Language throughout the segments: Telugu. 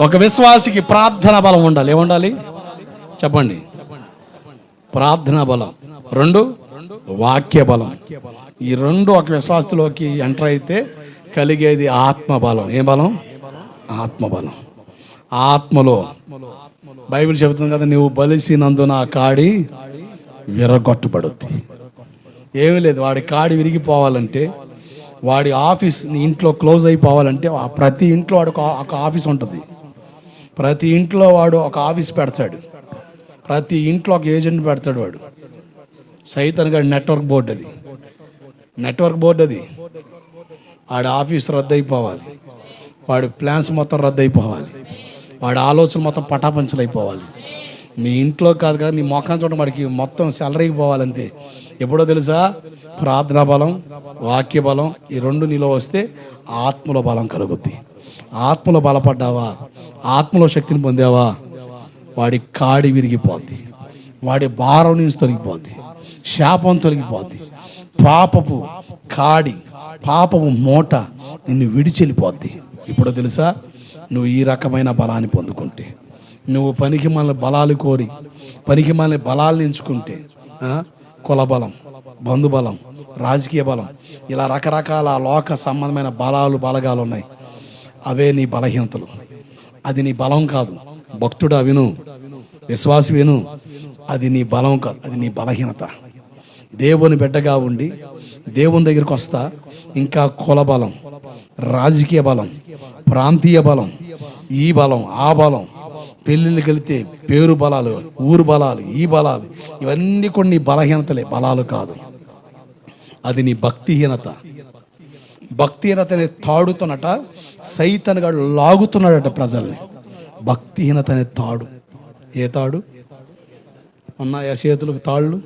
ఒక విశ్వాసికి ప్రార్థన బలం ఉండాలి. ఏముండాలి? చెప్పండి. ప్రార్థన బలం. రెండు వాక్య బలం. ఈ రెండు ఒక విశ్వాసలోకి ఎంటర్ అయితే కలిగేది ఆత్మబలం ఏ బలం? ఆత్మబలం ఆత్మలో బైబిల్ చెబుతుంది కదా నువ్వు బలిసినందున ఆ కాడి విరగొట్టబడుద్ది. ఏమీ లేదు. వాడి కాడి విరిగిపోవాలంటే వాడి ఆఫీస్ నీ ఇంట్లో క్లోజ్ అయిపోవాలంటే ప్రతి ఇంట్లో వాడు ఒక ఆఫీస్ ఉంటుంది. ప్రతి ఇంట్లో వాడు ఒక ఆఫీస్ పెడతాడు. ప్రతి ఇంట్లో ఒక ఏజెంట్ పెడతాడు వాడు. సైతన్ గారి నెట్వర్క్ బోర్డు అది. నెట్వర్క్ బోర్డు అది. వాడి ఆఫీస్ రద్దయిపోవాలి. వాడి ప్లాన్స్ మొత్తం రద్దయిపోవాలి. వాడి ఆలోచన మొత్తం పటాపంచలైపోవాలి. నీ ఇంట్లో కాదు కదా నీ మొఖం చూడ వాడికి మొత్తం సెలరీకి పోవాలంతే. ఎప్పుడో తెలుసా? ప్రార్థనా బలం వాక్య బలం ఈ రెండు నీలో వస్తే ఆత్మలో బలం కలుగుద్ది. ఆత్మలో బలపడ్డావా? ఆత్మలో శక్తిని పొందావా? వాడి కాడి విరిగిపోద్ది. వాడి భారం నుంచి తొలగిపోద్ది. శాపం తొలగిపోద్ది. పాపపు కాడి పాపపు మూట నిన్ను విడిచెళ్ళిపోద్ది. ఇప్పుడు తెలుసా? నువ్వు ఈ రకమైన బలాన్ని పొందుకుంటే నువ్వు పనికి మన బలాలు కోరి పనికి మన బలాలు ఎంచుకుంటే కులబలం బంధుబలం రాజకీయ బలం ఇలా రకరకాల లోక సంబంధమైన బలాలు బలగాలు ఉన్నాయి. అవే నీ బలహీనతలు. అది నీ బలం కాదు. భక్తుడా విను. విశ్వాసి విను. అది నీ బలం కాదు. అది నీ బలహీనత. దేవుని బిడ్డగా ఉండి దేవుని దగ్గరికి వస్తా. ఇంకా కుల బలం రాజకీయ బలం ప్రాంతీయ బలం ఈ బలం ఆ బలం పెళ్ళిళ్ళకి వెళితే పేరు బలాలు ఊరు బలాలు ఈ బలాలు ఇవన్నీ కొన్ని బలహీనతలే. బలాలు కాదు. అది నీ భక్తిహీనత. భక్తిహీనతని తాడుతున్నట సైతన్ గాడు లాగుతున్నాడట ప్రజల్ని. భక్తిహీనత అనే తాడు. ఏ తాడు? ఉన్నాయా చేతులకు తాళ్ళు?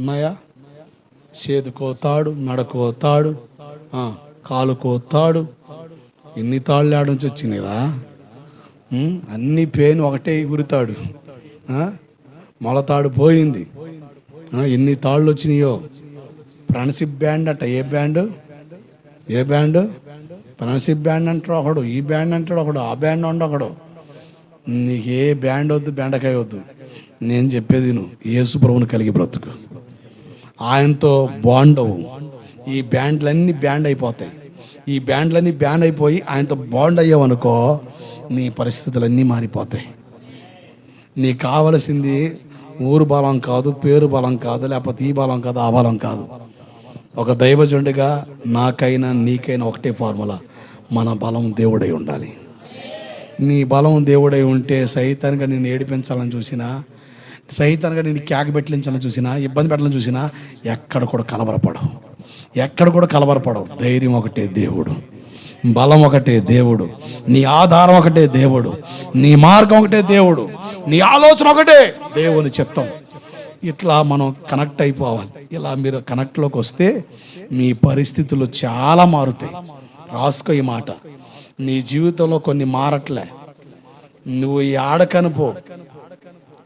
ఉన్నాయా? చేతుకో తాడు నడకో తాడు కాలుకో తాడు. ఎన్ని తాళ్ళు ఆడ నుంచి వచ్చినాయిరా? అన్ని పేను ఒకటే గురితాడు. మొలతాడు పోయింది. ఎన్ని తాళ్ళు వచ్చినాయో? ఫ్రెండ్షిప్ బ్యాండ్ అట ఏ బ్యాండ్? ఏ బ్యాండ్? ఫ్రెండ్షిప్ బ్యాండ్ అంటాడు ఒకడు ఈ బ్యాండ్ అంటాడు ఒకడు ఆ బ్యాండ్ ఉండ ఒకడు. నీకు ఏ బ్యాండ్ వద్దు బెండకాయ వద్దు. నేను చెప్పేది నువ్వు యేసు ప్రభుని కలిగి బ్రతుకు. ఆయనతో బాండ్ అవ్వు. ఈ బ్యాండ్లన్నీ బ్యాండ్ అయిపోతాయి. ఈ బ్యాండ్లన్నీ బ్యాండ్ అయిపోయి ఆయనతో బాండ్ అయ్యావనుకో నీ పరిస్థితులన్నీ మారిపోతాయి. నీకు కావలసింది ఊరు బలం కాదు పేరు బలం కాదు లేకపోతే ఈ బలం కాదు ఆ బలం కాదు. ఒక దైవజుండిగా నాకైనా నీకైనా ఒకటే ఫార్ములా. మన బలం దేవుడై ఉండాలి. నీ బలం దేవుడై ఉంటే సైతానికి నేను ఏడిపించాలని చూసినా సైతానికి నేను కేక పెట్టించాలని చూసినా ఇబ్బంది పెట్టాలని చూసినా ఎక్కడ కూడా కలవరపడవు. ఎక్కడ కూడా కలవరపడవు. ధైర్యం ఒకటే దేవుడు. బలం ఒకటే దేవుడు. నీ ఆధారం ఒకటే దేవుడు. నీ మార్గం ఒకటే దేవుడు. నీ ఆలోచన ఒకటే దేవుని చెప్తాం. ఇట్లా మనం కనెక్ట్ అయిపోవాలి. ఇలా మీరు కనెక్ట్లోకి వస్తే మీ పరిస్థితులు చాలా మారుతాయి. రాసుకో ఈ మాట. నీ జీవితంలో కొన్ని మారట్లే. నువ్వు ఈ ఆడకను పో.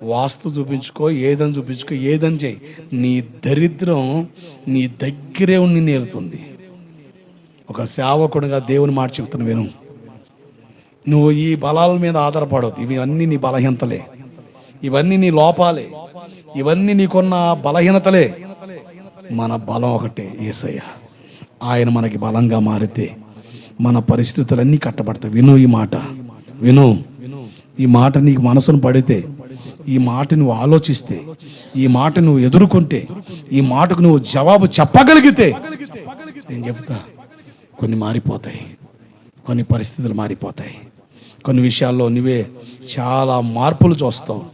వాస్తు చూపించుకో ఏదని చూపించుకో ఏదని చేయి. నీ దరిద్రం నీ దగ్గరే ఉండి నేరుతుంది. ఒక సేవకుడుగా దేవుని మాట చెప్తున్నా విను. నువ్వు ఈ బలాల మీద ఆధారపడవద్దు. ఇవన్నీ నీ బలహీనతలే. ఇవన్నీ నీ లోపాలే. ఇవన్నీ నీకున్న బలహీనతలే. మన బలం ఒకటే ఏసయ్య. ఆయన మనకి బలంగా మారితే మన పరిస్థితులన్నీ కట్టబడతాయి. విను ఈ మాట. విను. ఈ మాట నీకు మనసును పడితే ఈ మాట నువ్వు ఆలోచిస్తే ఈ మాట నువ్వు ఎదుర్కొంటే ఈ మాటకు నువ్వు జవాబు చెప్పగలిగితే నేను చెప్తా కొన్ని మారిపోతాయి. కొన్ని పరిస్థితులు మారిపోతాయి. కొన్ని విషయాల్లో నువ్వే చాలా మార్పులు చూస్తావు.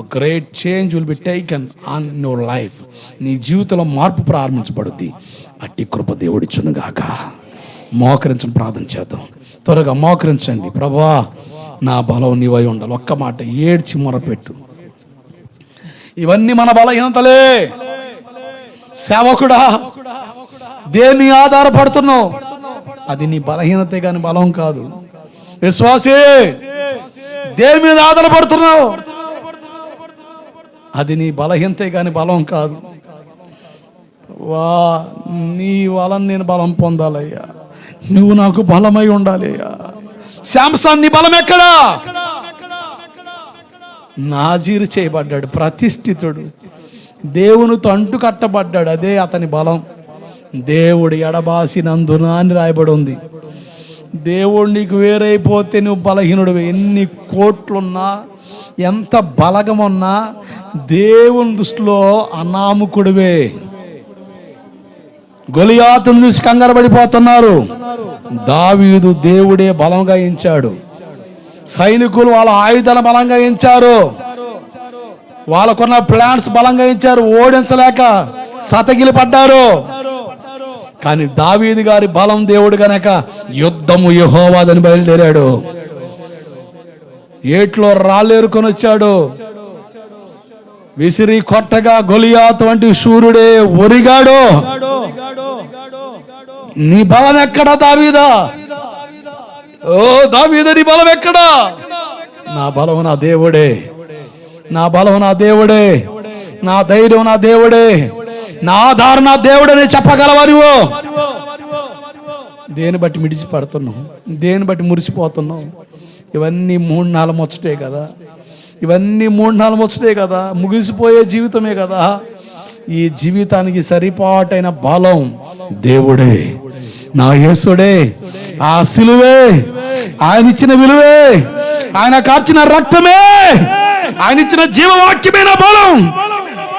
ఒక great change will be taken on your life నీ జీవితంలో మార్పు ప్రారంభించబడుద్ది. అట్టి కృప దేవుడిచ్చునుగాక మోకరించం ప్రార్థన చేద్దాం. త్వరగా మోకరించండి. ప్రభా నా బలం నీవై ఉండాలి. ఒక్క మాట ఏడ్చి మొరపెట్టు. ఇవన్నీ మన బలహీనతలే. సేవకుడా దేన్ని ఆధారపడుతున్నావు? అది నీ బలహీనతే కానీ బలం కాదు. విశ్వాసే దేని మీద ఆధారపడుతున్నావు? అది నీ బలహీనతే కానీ బలం కాదు. వా నీ వలన నేను బలం పొందాలయ్యా. నువ్వు నాకు బలమై ఉండాలయ్యా. శాంసన్ నీ బలం ఎక్కడా? నాజీరు చేయబడ్డాడు ప్రతిష్ఠితుడు. దేవుని తంటు కట్టబడ్డాడు అదే అతని బలం. దేవుడు ఎడబాసినందున అని రాయబడి ఉంది. దేవుడు నీకు వేరైపోతే నువ్వు బలహీనుడు ఎన్ని కోట్లున్నా ఎంత బలగమున్నా దేవుని దృష్టిలో అనామకుడివే. గొలియాతును చూసి కంగారు పడిపోతున్నారు. దావీదు దేవుడే బలంగా ఎంచాడు. సైనికులు వాళ్ళ ఆయుధాల బలంగా ఎంచారు. వాళ్ళకున్న ప్లాన్స్ బలంగా ఇచ్చారు ఓడించలేక సతగిలి పడ్డారు. కానీ దావీదు గారి బలం దేవుడు గనక యుద్ధము యహోవాదని బయలుదేరాడు. ఏట్లో రాళ్ళేరుకొని వచ్చాడు. విసిరి కొట్టగా గొలియాత్ వంటి సూర్యుడే ఒరిగాడు. నీ బలం ఎక్కడా దావీదా? ఓ దావీద నీ బలం ఎక్కడా? నా బలం నా దేవుడే. నా బలం నా దేవుడే. నా ధైర్యం నా దేవుడే. నా ఆధారం నా దేవుడని చెప్పగలవా నువ్వు? దేని బట్టి మిడిసి పడుతున్నావు దేని బట్టి మురిసిపోతున్నావు? ఇవన్నీ మూడు నాలుగు ముచ్చటే కదా. ఇవన్నీ మూడు నాలుగు ముచ్చటే కదా ముగిసిపోయే జీవితమే కదా. ఈ జీవితానికి సరిపాటైన బలం దేవుడే నా యేసుడే ఆ సిలువే ఆయన ఇచ్చిన విలువే ఆయన కార్చిన రక్తమే ఆయన ఇచ్చిన జీవవాక్యమైన బలం.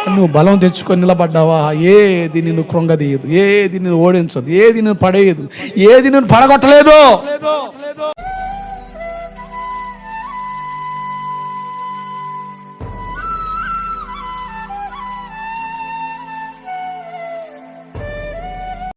నువ్వు బలం తెచ్చుకొని నిలబడ్డావా? ఏది నిన్ను కృంగదీయదు ఏది నిన్ను ఓడించదు ఏది నిన్ను పడేయదు ఏది నిన్ను పడగొట్టలేదు.